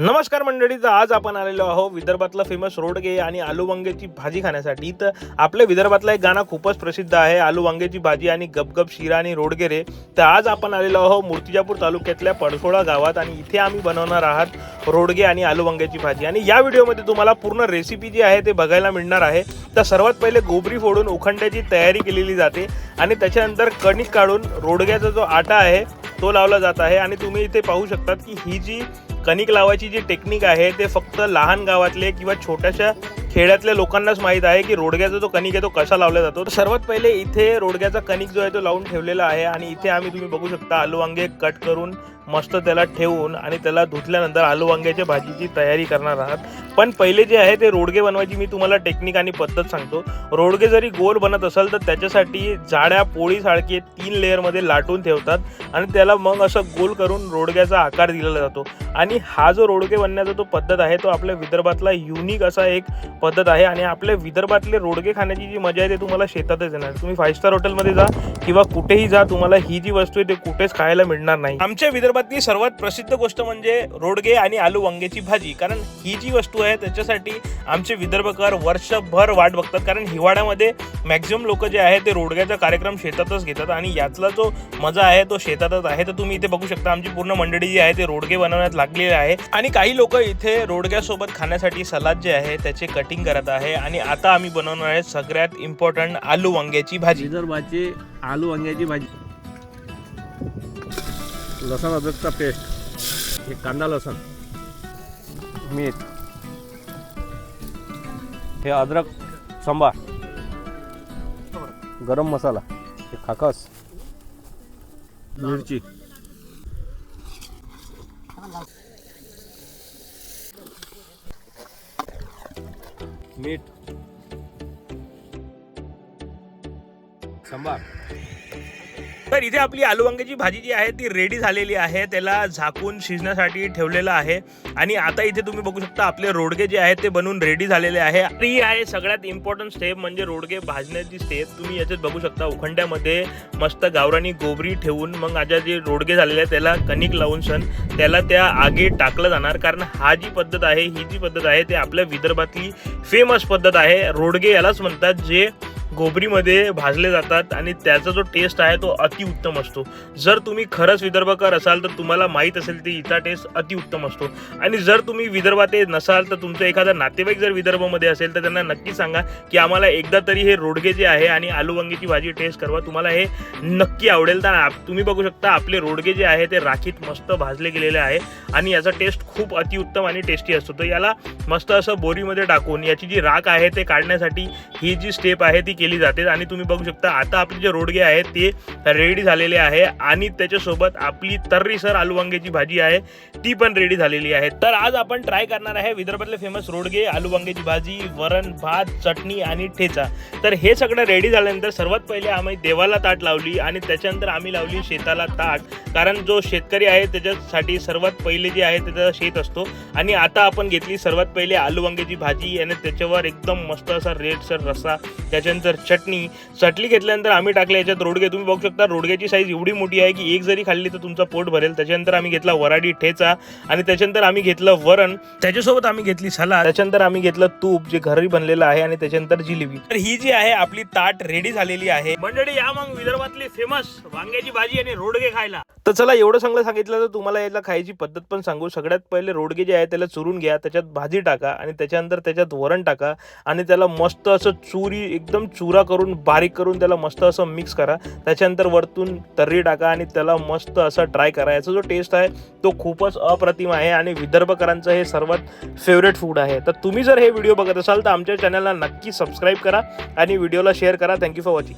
नमस्कार मंडळी तर आज आपण आलेलो आहोत विदर्भातलं फेमस रोडगे आणि आलू वांग्याची भाजी खाण्यासाठी. तर आपल्या विदर्भातलं एक गाणं खूपच प्रसिद्ध आहे आलू वांग्याची भाजी आणि गपगप शिरा आणि रोडगे रे. तर आज आपण आलेलो आहोत मूर्तिजापूर तालुक्यातल्या पडसोळा गावात आणि इथे आम्ही बनवणार आहात रोडगे आणि आलू वांग्याची भाजी. आणि या व्हिडिओमध्ये तुम्हाला पूर्ण रेसिपी जी आहे ते बघायला मिळणार आहे. तर सर्वात पहिले गोबरी फोडून उखंड्याची तयारी केलेली जाते आणि त्याच्यानंतर कणिक काढून रोडग्याचा जो आटा आहे तो लावला जात आहे. आणि तुम्ही इथे पाहू शकतात की ही जी कणिक लावायची जी टेक्निक आहे ते फक्त लहान गावातले किंवा छोट्याशा खेड्यातल्या लोकांनाच माहीत आहे की रोडग्याचा जो कणिक आहे तो कसा लावला जातो. तर सर्वात पहिले इथे रोडग्याचा कणिक जो आहे तो लावून ठेवलेला आहे आणि इथे आम्ही तुम्ही बघू शकता आलू वांगे कट करून मस्त त्याला ठेवून आणि त्याला धुतल्यानंतर आलू वांग्याच्या भाजीची तयारी करणार आहात. पण पहिले जे आहे ते रोडगे बनवायची मी तुम्हाला टेक्निक आणि पद्धत सांगतो. रोडगे जरी गोल बनत असेल तर त्याच्यासाठी जाड्या पोळीसारखे तीन लेअरमध्ये लाटून ठेवतात आणि त्याला मग असं गोल करून रोडग्याचा आकार दिलेला जातो. आणि हा जो रोडगे बनण्याचा जो पद्धत आहे तो आपल्या विदर्भातला युनिक असा एक पद्धत आहे आणि आपल्या विदर्भातले रोडगे खाण्याची जी मजा आहे ते तुम्हाला शेतातच येणार. तुम्ही फाईव्ह स्टार हॉटेलमध्ये जा किंवा कुठेही जा तुम्हाला ही जी वस्तू आहे ते कुठेच खायला मिळणार नाही. आमच्या विदर्भातली सर्वात प्रसिद्ध गोष्ट म्हणजे रोडगे आणि आलू वांग्याची भाजी. कारण ही जी वस्तू आहे त्याच्यासाठी आमचे विदर्भकर वर्षभर वाट बघतात. कारण हिवाळ्यामध्ये मॅक्झिमम लोक जे आहे ते रोडग्याचा कार्यक्रम शेतातच घेतात आणि यातला जो मजा आहे तो शेतातच आहे. तर तुम्ही इथे बघू शकता आमची पूर्ण मंडळी जी आहे ते रोडगे बनवण्यात लागलेले आहे. आणि काही लोक इथे रोडग्यासोबत खाण्यासाठी सलाद जे आहे त्याचे कट कटिंग करत आहे. आणि आता आम्ही बनवणार आहे सगळ्यात इम्पॉर्टंट आलू वांग्याची भाजी. विदर्भाची आलू वांग्याची भाजी. लसण अद्रकचा पेस्ट हे कांदा लसण. मीठ. हे अद्रक सांबार. गरम मसाला. हे खाकस. मिरची. मीठ सांबार तर इथे आपली आलू वांग्याची भाजी जी आहे ती रेडी झालेली आहे. त्याला झाकून शिजण्यासाठी ठेवलेलं आहे. आणि आता इथे तुम्ही बघू शकता आपले रोडगे जे आहेत ते बनवून रेडी झालेले आहे. ही आहे सगळ्यात इम्पॉर्टंट स्टेप म्हणजे रोडगे भाजण्याची स्टेप तुम्ही याच्यात बघू शकता उखंड्यामध्ये मस्त गावरानी गोबरी ठेवून मग आता जे रोडगे झालेले आहे त्याला कणिक लावून सण. त्याला त्या आगी टाकलं जाणार. कारण हा जी पद्धत आहे ही जी पद्धत आहे ते आपल्या विदर्भातली फेमस पद्धत आहे. रोडगे यालाच म्हणतात जे गोबरीमध्ये भाजले जातात आणि त्याचा जो टेस्ट आहे तो अतिउत्तम असतो. जर तुम्ही खरंच विदर्भकर असाल तर तुम्हाला माहीत असेल की इथला टेस्ट अतिउत्तम असतो. आणि जर तुम्ही विदर्भात नसाल तर तुमचं एखादा नातेवाईक जर विदर्भामध्ये असेल तर त्यांना नक्की सांगा की आम्हाला एकदा तरी हे रोडगे जे आहे आणि आलू वांगीची भाजी टेस्ट करवा तुम्हाला हे नक्की आवडेल. तर तुम्ही बघू शकता आपले रोडगे जे आहे ते राखीत मस्त भाजले गेलेले आहे आणि याचा टेस्ट खूप अतिउत्तम आणि टेस्टी असतो. तर याला मस्त असं बोरीमध्ये टाकून याची जी राख आहे ते काढण्यासाठी ही जी स्टेप आहे ती केली जाते आणि तुम्ही बघू शकता आता आपले जे रोडगे आहेत ते रेडी झालेले आहे आणि त्याच्यासोबत आपली तर्रीसर आलू वांग्याची भाजी आहे ती पण रेडी झालेली आहे. तर आज आपण ट्राय करणार आहे विदर्भातले फेमस रोडगे आलू वांग्याची भाजी वरण भात चटणी आणि ठेचा. तर हे सगळं रेडी झाल्यानंतर सर्वात पहिले आम्ही देवाला ताट लावली आणि त्याच्यानंतर आम्ही लावली शेताला ताट. कारण जो शेतकरी आहे त्याच्यासाठी सर्वात पहिले जे आहे त्याचा शेत असतो. आणि आता आपण घेतली सर्वात पहिले आलू वांग्याची भाजी आणि त्याच्यावर एकदम मस्त असा रेडसर रस्सा त्याच्यानंतर चटणी. चटणी घेतल्यानंतर आम्ही टाकले याच्यात रोडगे. तुम्ही बघू शकता रोडग्याची साईज एवढी मोठी आहे की एक जरी खाल्ली तर तुमचा पोट भरेल. त्याच्यानंतर आम्ही घेतला वराडी ठेचा आणि त्याच्यानंतर आम्ही घेतलं वरण. त्याच्यासोबत आम्ही घेतली सलाद. त्याच्यानंतर आम्ही घेतलं तूप जे घरी बनलेलं आहे आणि त्याच्यानंतर जिलेबी. तर ही जी आहे आपली ताट रेडी झालेली आहे. मंडळी या मग विदर्भातली फेमस वांग्याची भाजी आणि रोडगे खायला. तर चला एवढं चांगलं सांगितलं तर तुम्हाला याला खायची पद्धत पण सांगू. सगळ्यात पहिले रोडगे जे आहे त्याला चुरून घ्या. त्याच्यात भाजी टाका आणि त्याच्यानंतर त्याच्यात वरण टाका आणि त्याला मस्त असं चुरी एकदम चुरा करून बारीक करून त्याला मस्त असं मिक्स करा. त्याच्यानंतर वरतून तर्री टाका आणि त्याला मस्त असं ट्राय करा याचा जो टेस्ट आहे तो खूपच अप्रतिम आहे. आणि विदर्भकरांचं हे सर्वात फेवरेट फूड आहे. तर तुम्ही जर हे व्हिडिओ बघत असाल तर आमच्या चॅनलला नक्की सबस्क्राईब करा आणि व्हिडिओला शेअर करा. Thank you for watching